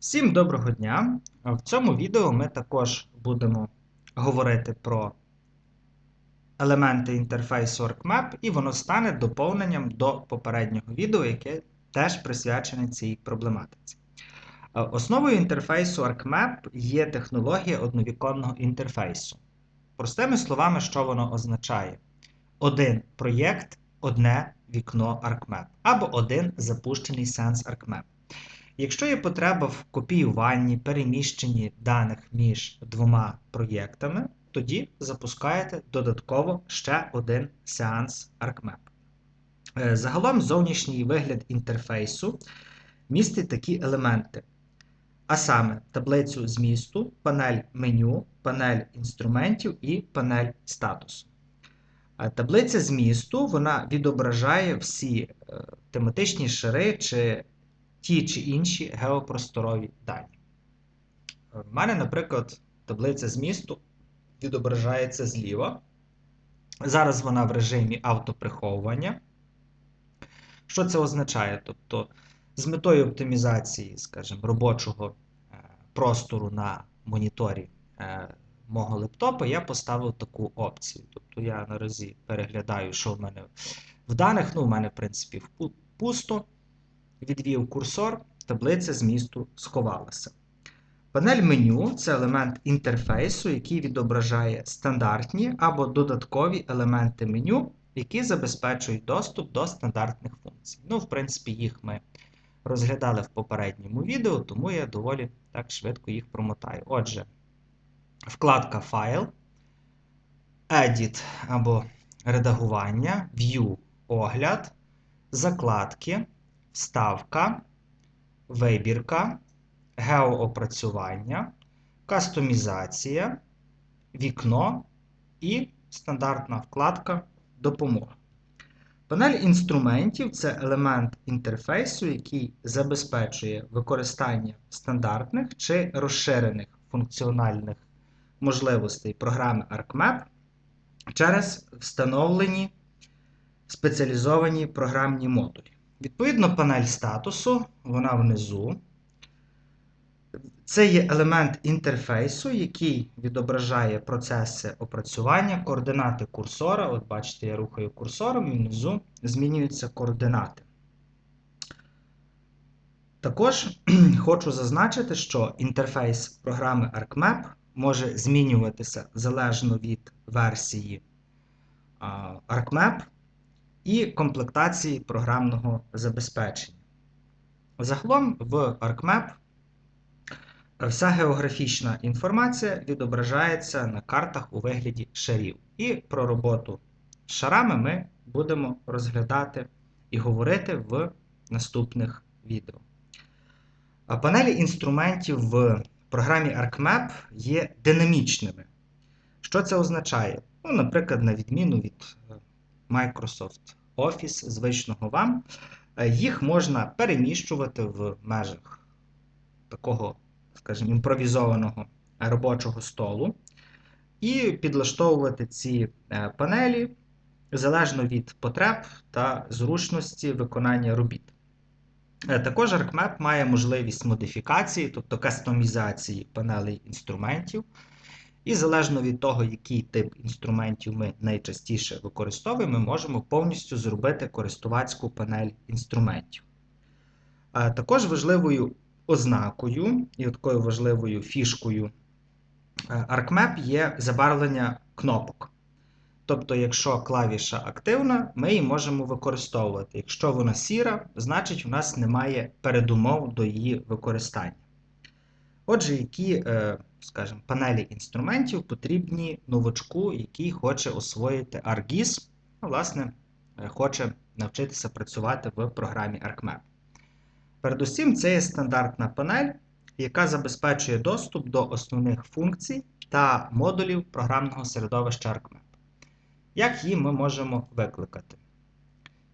Всім доброго дня! В цьому відео ми також будемо говорити про елементи інтерфейсу ArcMap, і воно стане доповненням до попереднього відео, яке теж присвячене цій проблематиці. Основою інтерфейсу ArcMap є технологія одновіконного інтерфейсу. Простими словами, що воно означає? Один проєкт, одне вікно ArcMap, або один запущений сенс ArcMap. Якщо є потреба в копіюванні, переміщенні даних між двома проєктами, тоді запускаєте додатково ще один сеанс ArcMap. Е, загалом зовнішній вигляд інтерфейсу містить такі елементи. А саме таблицю змісту, панель меню, панель інструментів і панель статусу. Е, таблиця змісту вона відображає всі е, тематичні шари чи ті чи інші геопросторові дані. В мене, наприклад, таблиця змісту відображається зліва. Зараз вона в режимі автоприховування. Що це означає? Тобто, з метою оптимізації, скажімо, робочого е, простору на моніторі е, мого лептопа, я поставив таку опцію. Тобто я наразі переглядаю, що в мене в даних. Ну, у мене, в принципі, пусто відвів курсор, таблиця змісту сховалася. Панель меню це елемент інтерфейсу, який відображає стандартні або додаткові елементи меню, які забезпечують доступ до стандартних функцій. Ну, в принципі, їх ми розглядали в попередньому відео, тому я доволі так швидко їх промотаю. Отже, вкладка Файл, Edit або редагування, View огляд, закладки вставка, вибірка, геоопрацювання, кастомізація, вікно і стандартна вкладка Допомога. Панель інструментів це елемент інтерфейсу, який забезпечує використання стандартних чи розширених функціональних можливостей програми ArcMap через встановлені спеціалізовані програмні модулі. Відповідно, панель статусу, вона внизу. Це є елемент інтерфейсу, який відображає процеси опрацювання, координати курсора. От бачите, я рухаю курсором і внизу змінюються координати. Також хочу зазначити, що інтерфейс програми ArcMap може змінюватися залежно від версії ArcMap і комплектації програмного забезпечення. Загалом в ArcMap вся географічна інформація відображається на картах у вигляді шарів. І про роботу з шарами ми будемо розглядати і говорити в наступних відео. Панелі інструментів в програмі ArcMap є динамічними. Що це означає? Ну, Наприклад, на відміну від Microsoft Office, звичного вам, е, їх можна переміщувати в межах такого, скажімо, імпровізованого робочого столу і підлаштовувати ці е, панелі залежно від потреб та зручності виконання робіт. Е, також ArcMap має можливість модифікації, тобто кастомізації панелей інструментів. І залежно від того, який тип інструментів ми найчастіше використовуємо, ми можемо повністю зробити користувацьку панель інструментів. Також важливою ознакою і такою важливою фішкою е, ArcMap є забарвлення кнопок. Тобто, якщо клавіша активна, ми її можемо використовувати. Якщо вона сіра, значить у нас немає передумов до її використання. Отже, які е, скажімо, панелі інструментів потрібні новачку, який хоче освоїти ArcGIS, ну, власне, е, хоче навчитися працювати в програмі ArcMap. Передусім, це є стандартна панель, яка забезпечує доступ до основних функцій та модулів програмного середовища ArcMap. Як її ми можемо викликати?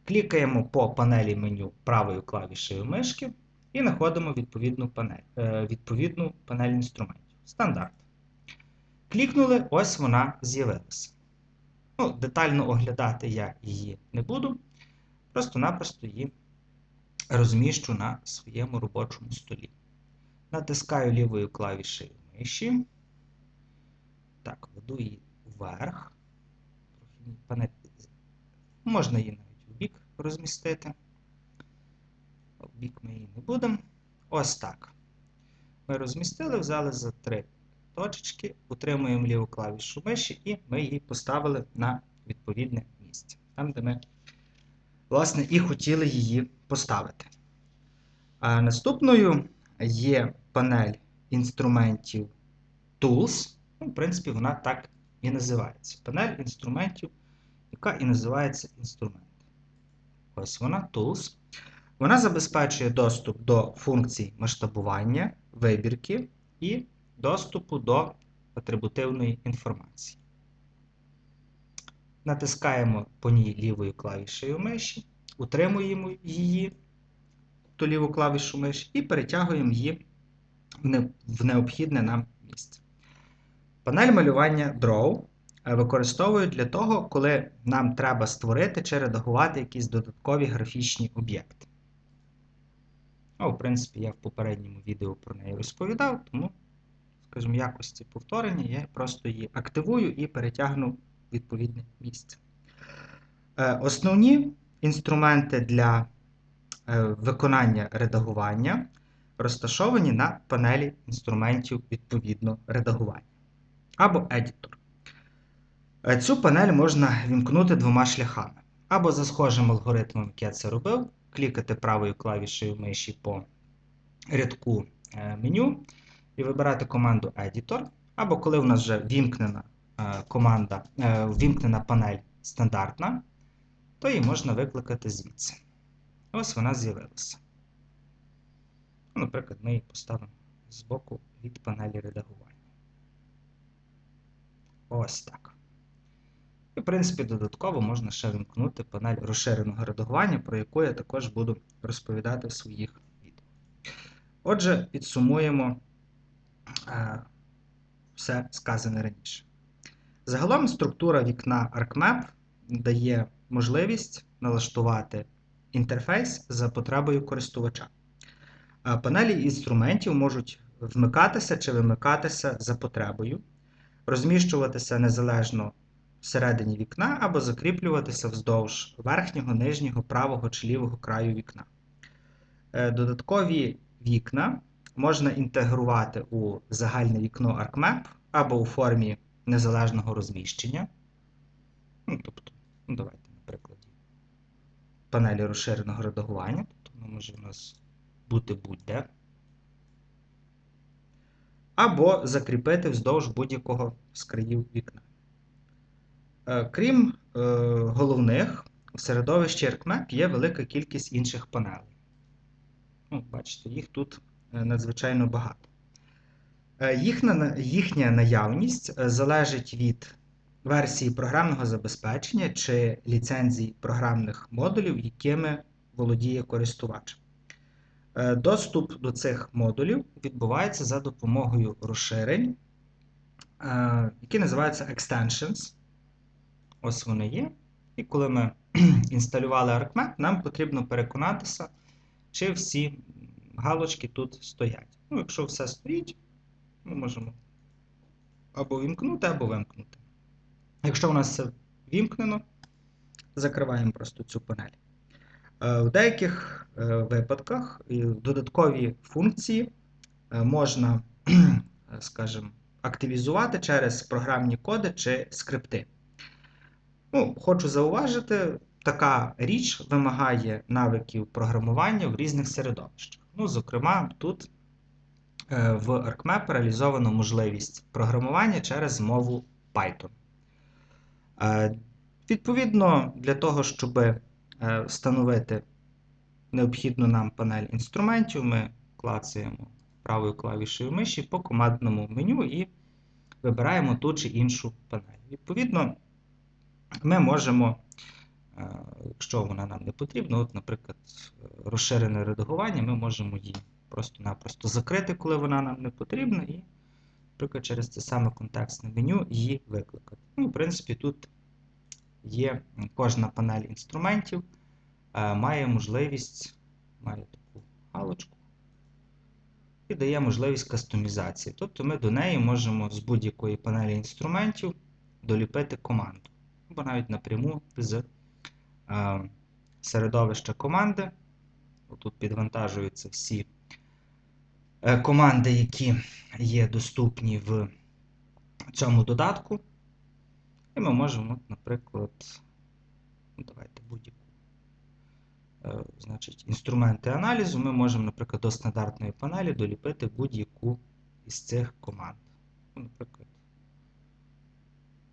Клікаємо по панелі меню правою клавішею мишки і знаходимо відповідну панель, е, відповідну панель інструментів. Стандарт. Клікнули, ось вона з'явилася. Ну, Детально оглядати я її не буду. Просто-напросто її розміщу на своєму робочому столі. Натискаю лівою клавішею миші. Так, веду її вверх. Можна її навіть в бік розмістити. Бік ми її не будемо. Ось так. Ми розмістили, взяли за три точечки, утримуємо ліву клавішу миші і ми її поставили на відповідне місце. Там, де ми, власне, і хотіли її поставити. А наступною є панель інструментів Tools. Ну, в принципі, вона так і називається. Панель інструментів, яка і називається інструмент. Ось вона Tools. Вона забезпечує доступ до функцій масштабування, вибірки і доступу до атрибутивної інформації. Натискаємо по ній лівою клавішею миші, утримуємо її, тобто ліву клавішу миші, і перетягуємо її в необхідне нам місце. Панель малювання Draw е, використовують для того, коли нам треба створити чи редагувати якісь додаткові графічні об'єкти. Ну, в принципі, я в попередньому відео про неї розповідав, тому, скажімо, якості повторення я просто її активую і перетягну в відповідне місце. Е, Основні інструменти для е, виконання редагування розташовані на панелі інструментів відповідно редагування або едітор. Е, Цю панель можна вімкнути двома шляхами. Або за схожим алгоритмом, як я це робив, клікати правою клавішею миші по рядку е, меню і вибирати команду Editor. Або коли в нас вже вімкнена е, команда, е, вімкнена панель стандартна, то її можна викликати звідси. Ось вона з'явилася. Ну, Наприклад, ми її поставимо з боку від панелі редагування. Ось так. І, в принципі, додатково можна ще вимкнути панель розширеного редагування, про яку я також буду розповідати в своїх відео. Отже, підсумуємо е, все сказане раніше. Загалом структура вікна ArcMap дає можливість налаштувати інтерфейс за потребою користувача. Е, Панелі інструментів можуть вмикатися чи вимикатися за потребою, розміщуватися незалежно всередині вікна або закріплюватися вздовж верхнього, нижнього, правого чи лівого краю вікна. Е, Додаткові вікна можна інтегрувати у загальне вікно ArcMap або у формі незалежного розміщення. Ну, тобто, ну, давайте, на прикладі панелі розширеного редагування. Тобто воно може у нас бути будь-де. Або закріпити вздовж будь-якого з країв вікна. Е, Крім е, головних, в середовищі ArcMap є велика кількість інших панелей. Ну, Бачите, їх тут е, надзвичайно багато. Е, Їхня, наявність залежить від версії програмного забезпечення чи ліцензій програмних модулів, якими володіє користувач. Доступ до цих модулів відбувається за допомогою розширень, які називаються extensions. Ось вони є. І коли ми інсталювали ArcMap, нам потрібно переконатися, чи всі галочки тут стоять. Ну, Якщо все стоїть, ми можемо або вімкнути, або вимкнути. Якщо у нас все вімкнено, закриваємо просто цю панель. Е, В деяких е, випадках додаткові функції е, можна, скажімо, активізувати через програмні коди чи скрипти. Ну, Хочу зауважити, така річ вимагає навиків програмування в різних середовищах. Ну, Зокрема, тут е, в ArcMap реалізовано можливість програмування через мову Python. Е, Відповідно, для того, щоб е, встановити необхідну нам панель інструментів, ми клацаємо правою клавішею миші по командному меню і вибираємо ту чи іншу панель. Відповідно, ми можемо, е, якщо вона нам не потрібна, от, наприклад, розширене редагування, ми можемо її просто-напросто закрити, коли вона нам не потрібна, і, наприклад, через це саме контекстне меню її викликати. Ну, В принципі, тут є кожна панель інструментів, е, має можливість, має таку галочку, і дає можливість кастомізації. Тобто ми до неї можемо з будь-якої панелі інструментів доліпити команду. Або навіть напряму з е, середовища команди. Тут підвантажуються всі е, команди, які є доступні в цьому додатку. І ми можемо, наприклад, ну, давайте будь-яку. Е, інструменти аналізу ми можемо, наприклад, до стандартної панелі доліпити будь-яку із цих команд. Наприклад,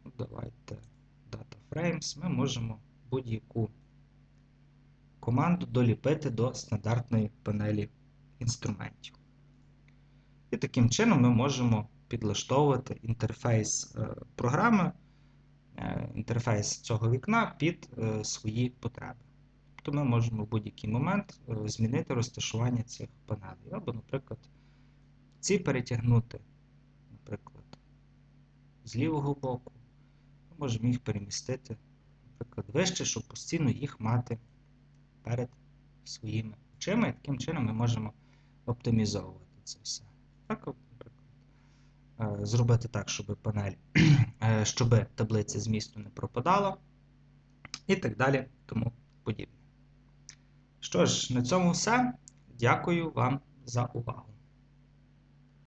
ну, давайте Frames, ми можемо будь-яку команду доліпити до стандартної панелі інструментів. І таким чином ми можемо підлаштовувати інтерфейс е, програми, е, інтерфейс цього вікна під е, свої потреби. Тобто ми можемо в будь-який момент змінити розташування цих панелей. Або, наприклад, ці перетягнути, наприклад, з лівого боку. Можемо їх перемістити, наприклад, вище, щоб постійно їх мати перед своїми очима. І таким чином ми можемо оптимізовувати це все. Так, наприклад, е, зробити так, щоб панель, е, щоб таблиця змісту не пропадала, і так далі, тому подібне. Що ж, на цьому все. Дякую вам за увагу.